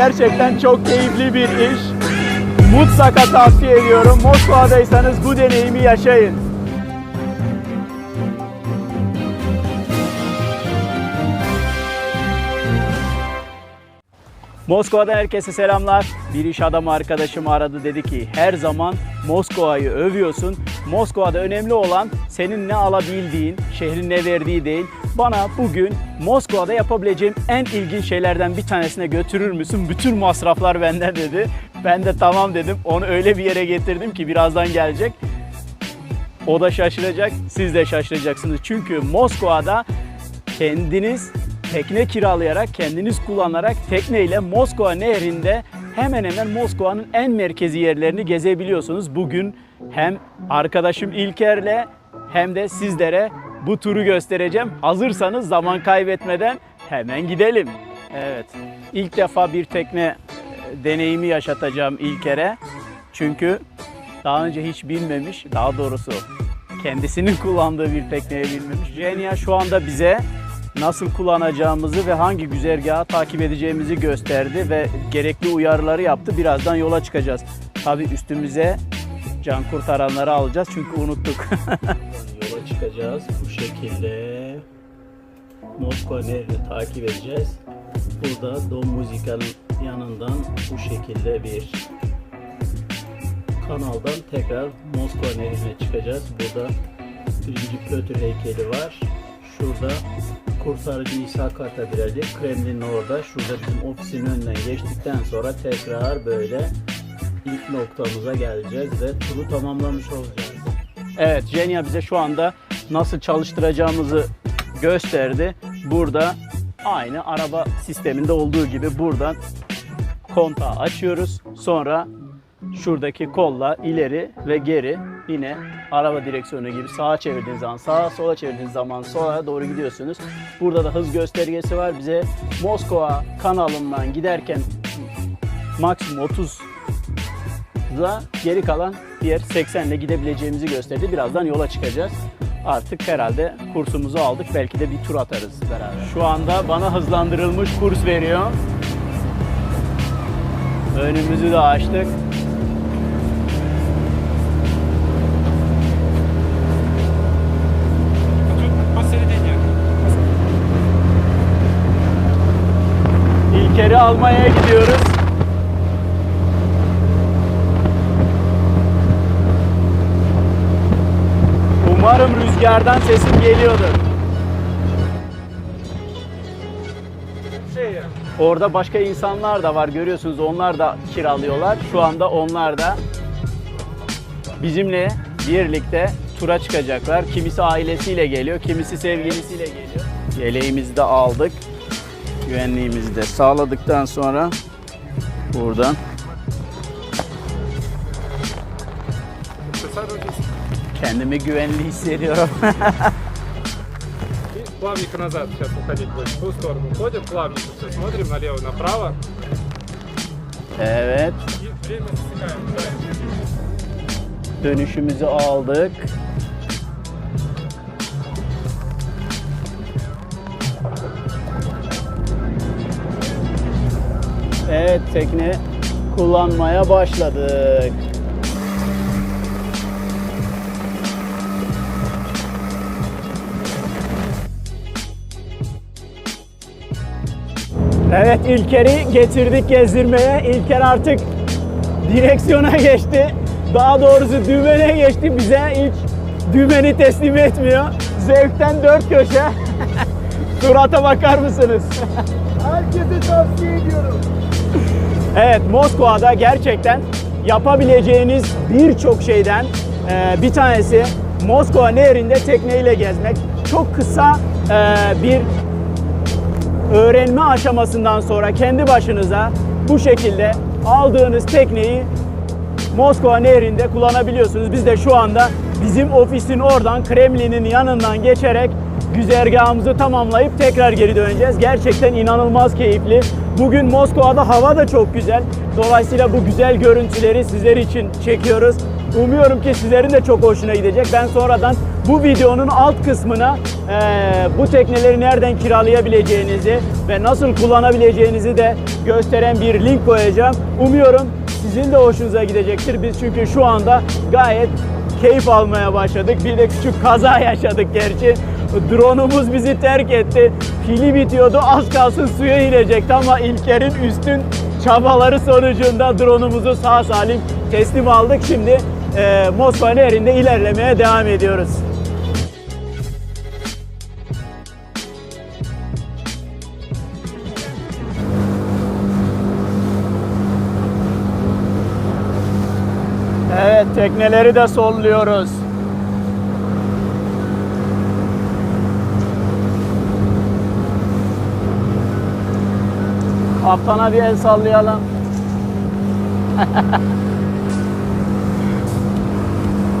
Gerçekten çok keyifli bir iş. Mutlaka tavsiye ediyorum. Moskova'daysanız bu deneyimi yaşayın. Moskova'dan herkese selamlar. Bir iş adamı arkadaşım aradı dedi ki her zaman Moskova'yı övüyorsun. Moskova'da önemli olan senin ne alabildiğin, şehrin ne verdiği değil. Bana bugün Moskova'da yapabileceğim en ilginç şeylerden bir tanesine götürür müsün? Bütün masraflar benden dedi. Ben de tamam dedim. Onu öyle bir yere getirdim ki birazdan gelecek. O da şaşıracak, siz de şaşıracaksınız. Çünkü Moskova'da kendiniz tekne kiralayarak, kendiniz kullanarak tekneyle Moskova nehrinde hemen hemen Moskova'nın en merkezi yerlerini gezebiliyorsunuz. Bugün hem arkadaşım İlker'le hem de sizlere bu turu göstereceğim. Hazırsanız zaman kaybetmeden hemen gidelim. Evet. İlk defa bir tekne deneyimi yaşatacağım İlker'e. Çünkü daha önce hiç bilmemiş, daha doğrusu kendisinin kullandığı bir tekneye binmemiş. Jenya şu anda bize nasıl kullanacağımızı ve hangi güzergahı takip edeceğimizi gösterdi ve gerekli uyarıları yaptı. Birazdan yola çıkacağız. Tabi üstümüze can kurtaranları alacağız çünkü unuttuk. yola çıkacağız bu şekilde. Moskova nehrini takip edeceğiz. Burada Dom Muzika'nın yanından bu şekilde bir kanaldan tekrar Moskova nehrine çıkacağız. Burada birinci Pötr heykeli var. Şurada kurtarıcı İsa Katedrali, Kremlin'in orada. Şurada bizim ofisin önünden geçtikten sonra tekrar böyle ilk noktamıza geleceğiz ve turu tamamlamış olacağız. Evet, Jenya bize şu anda nasıl çalıştıracağımızı gösterdi. Burada aynı araba sisteminde olduğu gibi buradan kontağı açıyoruz. Sonra şuradaki kolla ileri ve geri yine araba direksiyonu gibi sağa çevirdiğiniz zaman sağa sola çevirdiğiniz zaman sola doğru gidiyorsunuz. Burada da hız göstergesi var. Bize Moskova kanalından giderken maksimum 30 da geri kalan diğer 80 ile gidebileceğimizi gösterdi. Birazdan yola çıkacağız. Artık herhalde kursumuzu aldık. Belki de bir tur atarız beraber. Şu anda bana hızlandırılmış kurs veriyor. Önümüzü de açtık. İlker'i almaya gidiyoruz. rüzgardan sesim geliyordu. Şey, orada başka insanlar da var görüyorsunuz onlar da kiralıyorlar. Şu anda onlar da bizimle birlikte tura çıkacaklar. Kimisi ailesiyle geliyor, kimisi sevgilisiyle geliyor. Yeleğimizi de aldık. Güvenliğimizi de sağladıktan sonra buradan kendimi güvenli hissediyorum. И плавненько назад сейчас уходить будет. В ту сторону уходим, плавненько все смотрим налево, направо. evet, И время засекаем. Да. dönüşümüzü aldık. Evet, tekne kullanmaya başladık. Evet İlker'i getirdik gezdirmeye. İlker artık direksiyona geçti. Daha doğrusu dümene geçti. Bize hiç dümeni teslim etmiyor. Zevkten dört köşe. Surata bakar mısınız? Herkese tavsiye ediyorum. Evet Moskova'da gerçekten yapabileceğiniz birçok şeyden e, bir tanesi Moskova nehrinde tekneyle gezmek. Çok kısa e, bir öğrenme aşamasından sonra kendi başınıza bu şekilde aldığınız tekneyi Moskova nehrinde kullanabiliyorsunuz. Biz de şu anda bizim ofisin oradan Kremlin'in yanından geçerek güzergahımızı tamamlayıp tekrar geri döneceğiz. Gerçekten inanılmaz keyifli. Bugün Moskova'da hava da çok güzel. Dolayısıyla bu güzel görüntüleri sizler için çekiyoruz. Umuyorum ki sizlerin de çok hoşuna gidecek. Ben sonradan Bu videonun alt kısmına eee, bu tekneleri nereden kiralayabileceğinizi ve nasıl kullanabileceğinizi de gösteren bir link koyacağım. Umuyorum sizin de hoşunuza gidecektir. Biz çünkü şu anda gayet keyif almaya başladık. Bir de küçük kaza yaşadık gerçi. Drone'umuz bizi terk etti. Pili bitiyordu. Az kalsın suya inecekti ama İlker'in üstün çabaları sonucunda drone'umuzu sağ salim teslim aldık. Şimdi e, Moskva Nehri'nde ilerlemeye devam ediyoruz. Tekneleri de solluyoruz. Kaptana bir el sallayalım.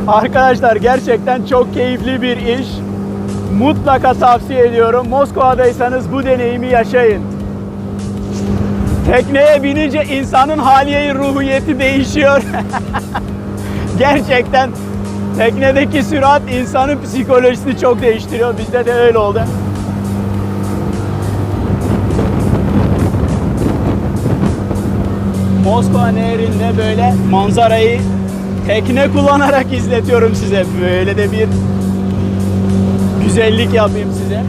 Arkadaşlar gerçekten çok keyifli bir iş. Mutlaka tavsiye ediyorum. Moskova'daysanız bu deneyimi yaşayın. Tekneye binince insanın haliye ruhiyeti değişiyor. Gerçekten teknedeki sürat insanın psikolojisini çok değiştiriyor. Bizde de öyle oldu. Moskova Nehri'nde böyle manzarayı tekne kullanarak izletiyorum size. Böyle de bir güzellik yapayım size.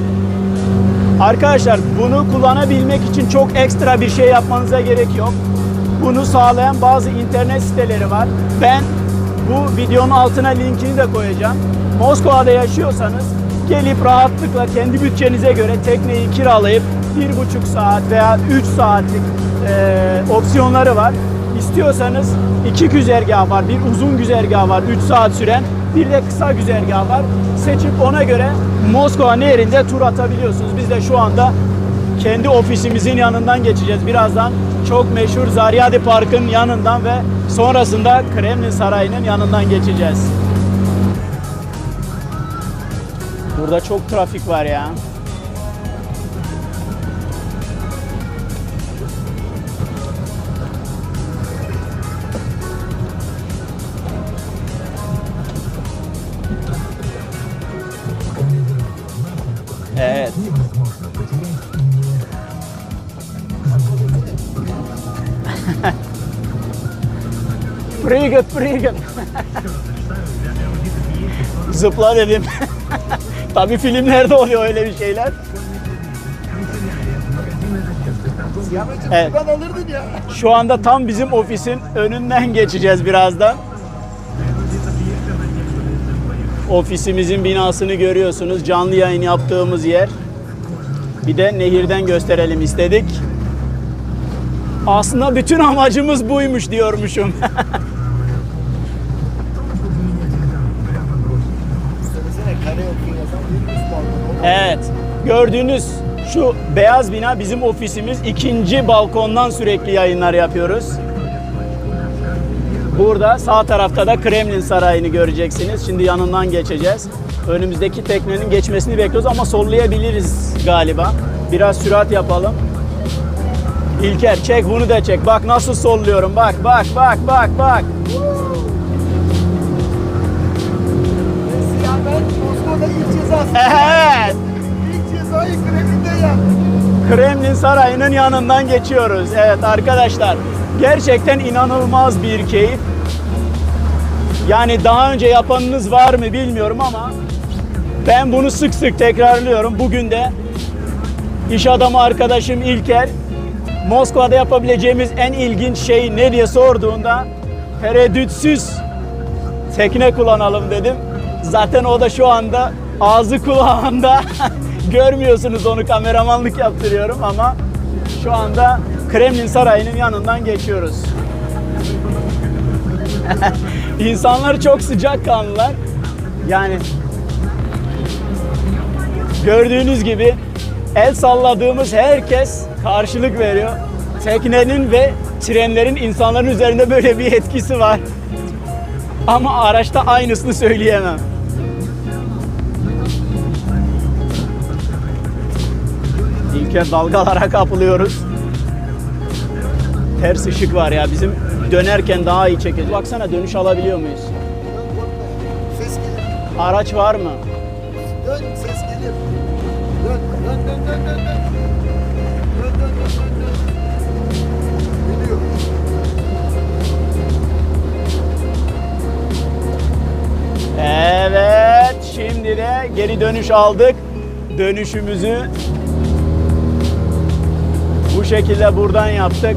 Arkadaşlar bunu kullanabilmek için çok ekstra bir şey yapmanıza gerek yok. Bunu sağlayan bazı internet siteleri var. Ben bu videonun altına linkini de koyacağım. Moskova'da yaşıyorsanız gelip rahatlıkla kendi bütçenize göre tekneyi kiralayıp bir buçuk saat veya 3 saatlik e, opsiyonları var. İstiyorsanız iki güzergah var. Bir uzun güzergah var 3 saat süren. Bir de kısa güzergah var. Seçip ona göre Moskova Nehri'nde tur atabiliyorsunuz. Biz de şu anda kendi ofisimizin yanından geçeceğiz. Birazdan çok meşhur Zaryadi Park'ın yanından ve sonrasında Kremlin Sarayı'nın yanından geçeceğiz. Burada çok trafik var ya. Evet. Prigat, prigat. Zıpla dedim. Tabii filmlerde oluyor öyle bir şeyler. Evet. Şu anda tam bizim ofisin önünden geçeceğiz birazdan. Ofisimizin binasını görüyorsunuz. Canlı yayın yaptığımız yer. Bir de nehirden gösterelim istedik. Aslında bütün amacımız buymuş diyormuşum. Evet. Gördüğünüz şu beyaz bina bizim ofisimiz. İkinci balkondan sürekli yayınlar yapıyoruz. Burada sağ tarafta da Kremlin Sarayı'nı göreceksiniz. Şimdi yanından geçeceğiz. Önümüzdeki teknenin geçmesini bekliyoruz ama sollayabiliriz galiba. Biraz sürat yapalım. İlker çek bunu da çek. Bak nasıl solluyorum. Bak bak bak bak bak. Ya cezası. Evet. İlk cezayı Kremlin'de yaptım. Kremlin Sarayı'nın yanından geçiyoruz. Evet arkadaşlar gerçekten inanılmaz bir keyif. Yani daha önce yapanınız var mı bilmiyorum ama ben bunu sık sık tekrarlıyorum. Bugün de iş adamı arkadaşım İlker Moskova'da yapabileceğimiz en ilginç şey ne diye sorduğunda tereddütsüz tekne kullanalım dedim. Zaten o da şu anda ağzı kulağında. Görmüyorsunuz onu kameramanlık yaptırıyorum ama şu anda Kremlin Sarayı'nın yanından geçiyoruz. İnsanlar çok sıcakkanlılar. Yani gördüğünüz gibi el salladığımız herkes karşılık veriyor. Teknenin ve trenlerin insanların üzerinde böyle bir etkisi var. Ama araçta aynısını söyleyemem. İlker dalgalara kapılıyoruz. Ters ışık var ya bizim dönerken daha iyi çekeceğiz. Baksana dönüş alabiliyor muyuz? Ses gelir. Araç var mı? Dön ses gelir. Dön dön dön dön dön. dön. Evet, şimdi de geri dönüş aldık. Dönüşümüzü bu şekilde buradan yaptık.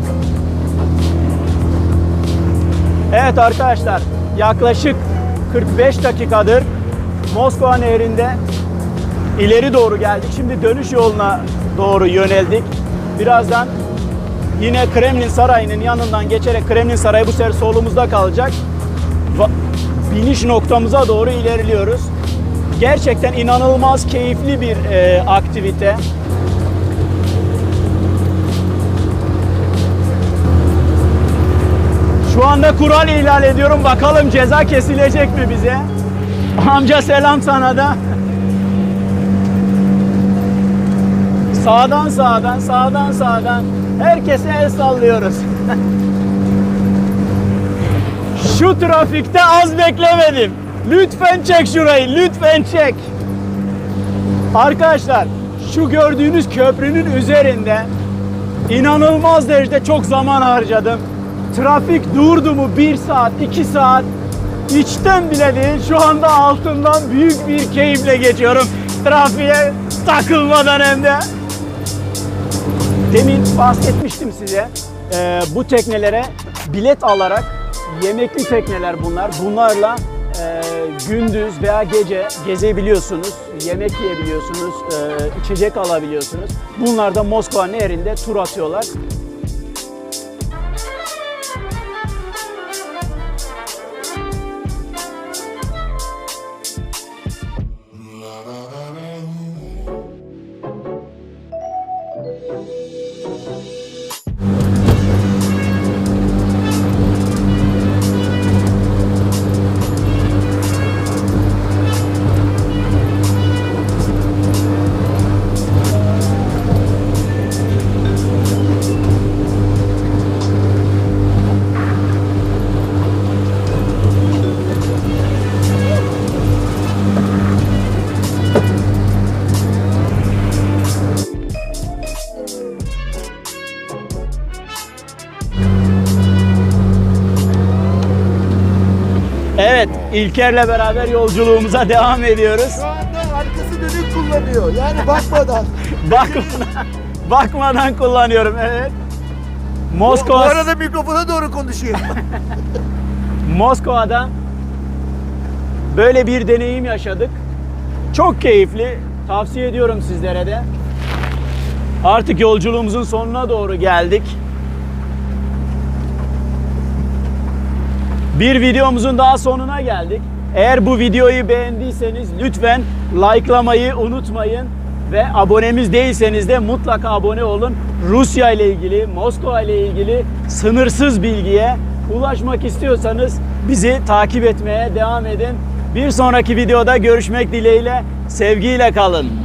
Evet arkadaşlar, yaklaşık 45 dakikadır Moskova Nehri'nde ileri doğru geldik. Şimdi dönüş yoluna doğru yöneldik. Birazdan yine Kremlin Sarayı'nın yanından geçerek Kremlin Sarayı bu sefer solumuzda kalacak. Biniş noktamıza doğru ilerliyoruz. Gerçekten inanılmaz keyifli bir e, aktivite. Şu anda kural ihlal ediyorum. Bakalım ceza kesilecek mi bize? Amca selam sana da. Sağdan sağdan, sağdan sağdan. Herkese el sallıyoruz. Şu trafikte az beklemedim. Lütfen çek şurayı, lütfen çek. Arkadaşlar, şu gördüğünüz köprünün üzerinde inanılmaz derecede çok zaman harcadım. Trafik durdu mu 1 saat, 2 saat içten bile değil. Şu anda altından büyük bir keyifle geçiyorum. Trafiğe takılmadan hem de. Demin bahsetmiştim size. Ee, bu teknelere bilet alarak yemekli tekneler bunlar. Bunlarla e, gündüz veya gece gezebiliyorsunuz, yemek yiyebiliyorsunuz, e, içecek alabiliyorsunuz. Bunlar da Moskova Nehri'nde tur atıyorlar. İlker'le beraber yolculuğumuza devam ediyoruz. Şu anda arkası dönük kullanıyor. Yani bakmadan. Bakmadan, bakmadan kullanıyorum evet. Bu Moskova, arada mikrofona doğru konuşuyor. Moskova'da böyle bir deneyim yaşadık. Çok keyifli. Tavsiye ediyorum sizlere de. Artık yolculuğumuzun sonuna doğru geldik. Bir videomuzun daha sonuna geldik. Eğer bu videoyu beğendiyseniz lütfen likelamayı unutmayın ve abonemiz değilseniz de mutlaka abone olun. Rusya ile ilgili, Moskova ile ilgili sınırsız bilgiye ulaşmak istiyorsanız bizi takip etmeye devam edin. Bir sonraki videoda görüşmek dileğiyle sevgiyle kalın.